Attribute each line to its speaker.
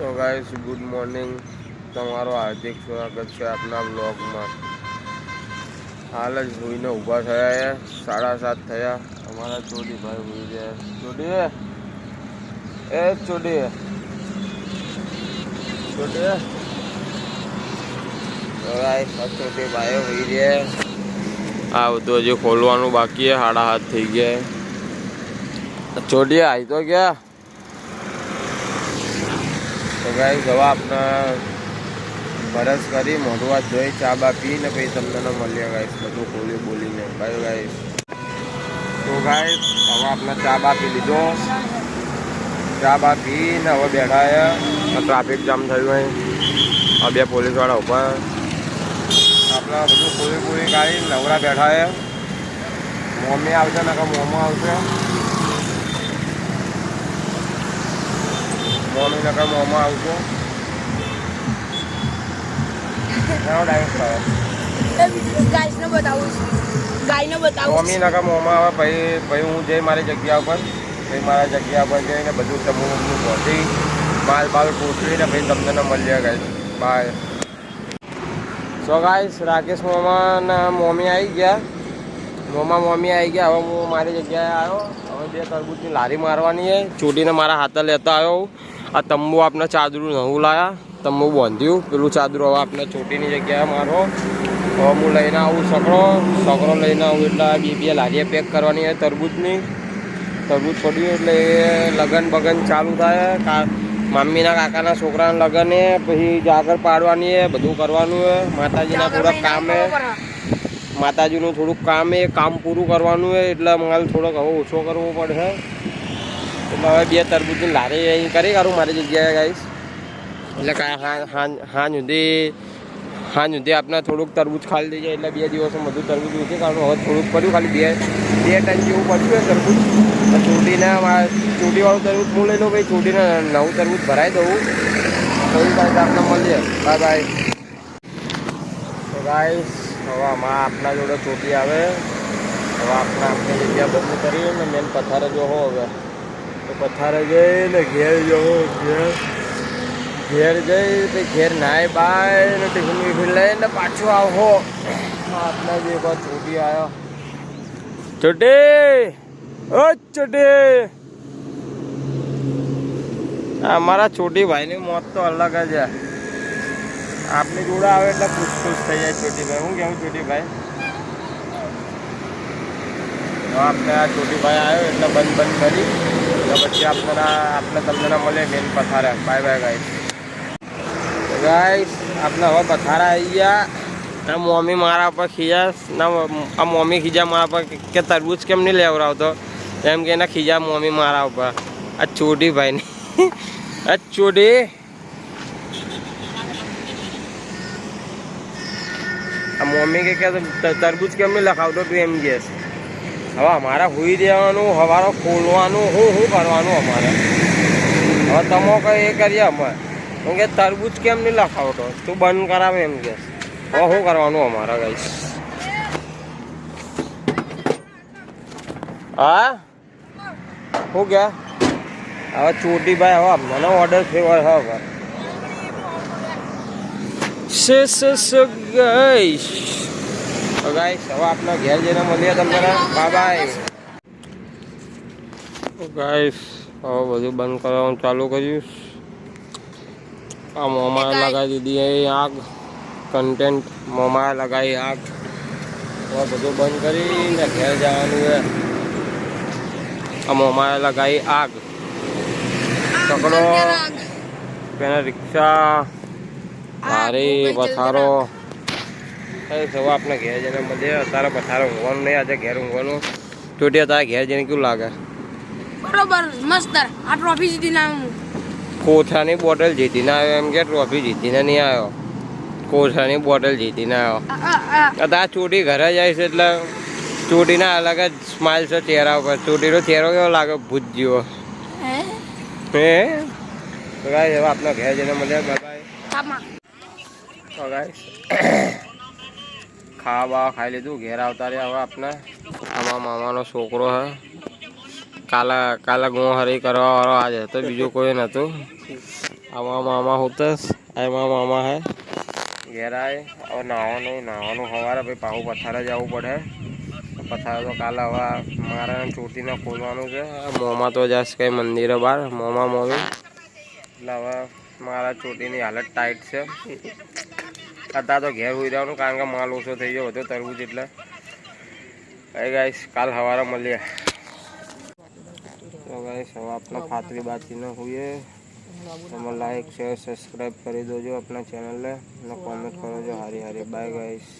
Speaker 1: તો guys good morning તમારો હાર્દિક સ્વાગત છે આપના બ્લોગમાં હાલ જ હોઈને ઊભા થયા છે સાડા સાત થયા અમારા ચોડીભાઈ હોઈ ગયા ચોડી એ ચોડી ચોડી તો ગાઈસ આ ચોડીભાઈ હોઈ રહ્યા આ બધું હજી ખોલવાનું બાકી છે સાડા હાથ થઈ ગયા ચોડી આવી તો ગયા તો ગાઈસ હવે આપણે બરસ કરી, મોઢું ધોઈ, ચા બા પીને પછી તમને મળીએ ગાઈસ બધું ખોલી બોલીને. બાય ગાઈસ તો ગાઈસ હવે આપણે ચા બા પી લીધો. ચા બા પીને હવે બેઠા ટ્રાફિક જામ થયું હોય. આ બે પોલીસવાળા ઉપર આપણે બધું પૂરી પૂરી કાઢી નવરા બેઠા મમ્મી આવશે ને કે મોમો આવશે. મમ્મી નકર મોમો આવશે એનો ડાયરેક્ટ થયો
Speaker 2: ગાયને બતાવું ગાયને બતાવું
Speaker 1: નકા મોમાં આવે પછી પછી હું જઈ મારી જગ્યા ઉપર પછી મારા જગ્યા પર જઈને બધું ચમું બમું પહોંચી માલ બાલ ગોઠવીને પછી તમને મળીએ guys bye so guys Rakesh મોમાના ને મમ્મી આવી ગયા. મોમા મમ્મી આવી ગયા. હવે હું મારી જગ્યાએ આવ્યો. હવે બે તરબૂચની લારી મારવાની છે. ચૂંટીને મારા હાથે લેતા આવ્યો આ તંબુ આપણે ચાદરું નવું લાયા. તંબુ બાંધ્યું. પેલું ચાદરું હવે આપણે ચોટીની જગ્યાએ મારો. હવે હું લઈને આવું સકડો સકડો લઈને આવું એટલે બે બે લારીએ પેક કરવાની હોય તરબૂચની. તરબૂચ પડ્યું એટલે એ લગન બગન ચાલુ થાય. મમ્મીના કાકાના છોકરાના લગન એ પછી જાગર પાડવાની હે બધું કરવાનું હે માતાજીના થોડાક કામ હે. માતાજીનું થોડુંક કામ એ કામ પૂરું કરવાનું હે એટલે માલ થોડોક હવે ઓછો કરવો પડશે. હવે બે તરબૂચની લારી અહીં કરી કરું મારી જગ્યાએ ગાઈશ એટલે કાંઈ હા હા સુધી હા સુધી આપણે થોડુંક તરબૂચ ખાલી દઈ જાય એટલે બે દિવસમાં બધું તરબૂચ ઉઠી કારણ હવે થોડુંક પડ્યું ખાલી બે બે ટન જેવું પડ્યું છે તરબૂચ. ચૂંટીને ચૂંટીવાળું તરબૂચ હું લઈ લઉં ભાઈ. ચૂંટીને નવું તરબૂચ ભરાઈ દઉં. થોડી વાર આપણે મળીએ બાય બાય તો ગાઈસ હવે આમાં આપણા જોડે ચોટી આવે. હવે આપણે આપણી જગ્યા બંધ કરીએ ને મેન પથારે જો હવે. તો પથારે જઈને ઘેર જવો, ઘેર ઘેર જઈ તે ઘેર નાય બાય ને ટિફિન વિફિન લઈને પાછું આવો. આટલા જે એક વાર ચોટી આવ્યો. ચોટી! ઓ ચોટી! અમારા છોટી ભાઈની મોત તો અલગ જ છે. આપની જોડે આવે એટલે ખુશ ખુશ થઈ જાય છોટી ભાઈ. હું કેવું છોટી ભાઈ? આપણે આ છોટી ભાઈ આવ્યો એટલે બંધ બંધ કરી. એટલે પછી આપણે આપણે તમને મળે મેન પથારા. બાય બાય ગાઈસ ગાઈસ આપણે હવે પથારા આવી ગયા. મમ્મી મારા પર ખીજા ના, આ મમ્મી ખીજા મારા પર કે તરબૂચ કેમ નહીં લેવડાવતો? એમ કે એના ખીજા મમ્મી મારા ઉપર. આ ચોટી ભાઈની. આ ચોટી. આ મમ્મી કે કે ત- તરબૂચ કેમ નહીં લખાવતો તું એમ કહેશ હવે અમારે હુઈ દેવાનું, હવારો ખોલવાનું શું શું કરવાનું અમારે? હવે તમે કઈ એ કરીએ અમે. હું કે તરબૂચ કેમ નહીં લખાવતો? તું બંધ કરાવે એમ કે. હવે શું કરવાનું અમારે કઈ હા? શું કે? હવે ચોટી ભાઈ હવે મને ઓર્ડર ફેવર હવે. સે સે ગઈશ તો ગાઈસ હવે આપણે ઘેર જઈને મળીએ તમને બાય બાય ગાઈસ હવે બધું બંધ કરવાનું ચાલુ કર્યું. આ મોમાં લગાવી દીધી એ આગ. કન્ટેન્ટ મોમાં લગાવી આગ. હવે બધું બંધ કરીને ઘેર જવાનું છે. આ મોમાં લગાવી આગ. પકડો. પેલા રિક્ષા. ભારે પથારો સવા આપણે ઘેર જઈને મજે અત્યારે પથારે ઊંઘવાનું નહીં આજે ઘેર ઊંઘવાનું. ચોટી તારે ઘેર જઈને કેવું લાગે?
Speaker 2: બરોબર મસ્ત આ ટ્રોફી જીતી ના
Speaker 1: કોથાની બોટલ જીતીને આવ્યો એમ કે ટ્રોફી જીતીને નહીં આવ્યો. કોથાની બોટલ જીતીને આવ્યો. આ ચોટી ઘરે જાય છે એટલે ચોટીના અલગ જ સ્માઇલ છે ચહેરા ઉપર. ચોટીનો ચહેરો કેવો લાગે? ભૂત જેવો હે? તો ગાઈસ હવે આપણા ઘેર જઈને મળ્યા બાય તો ગાય ખાવા બાવા ખાઈ લીધું, ઘેર આવતા રહ્યા હવે આપણે. આમાં મામાનો છોકરો હે. કાલે કાલે ગુણ હરી કરવા વાળો આજે હતો, બીજું કોઈ નહોતું આમાં મામા હોતસ એમાં મામા હે. ઘેર આવે હવે નાવાનું નાવાનું સવારે, ભાઈ પાહુ પથારે જવું પડે. પથારે તો કાલે હવે મારે ચોટીને ખોલવાનું છે. મોંમાં તો જશ કંઈ મંદિરે બહાર મોંમાં મોમી એટલે હવે મારા ચોટીની હાલત ટાઈટ છે. અત્યારે તો ઘેર હોઈ જવાનું કારણ કે માલ ઓછો થઈ ગયો બધો તરબૂચ એટલે. કઈ ગાઈશ કાલ સવારે મળીએ. તો ગાઈશ હવે આપણે ફાતરી બાચીને હોઈએ. તમે લાઈક શેર સબસ્ક્રાઈબ કરી દોજો આપણા ચેનલને અને કોમેન્ટ કરો છો હારી હારી. બાય ગાઈશ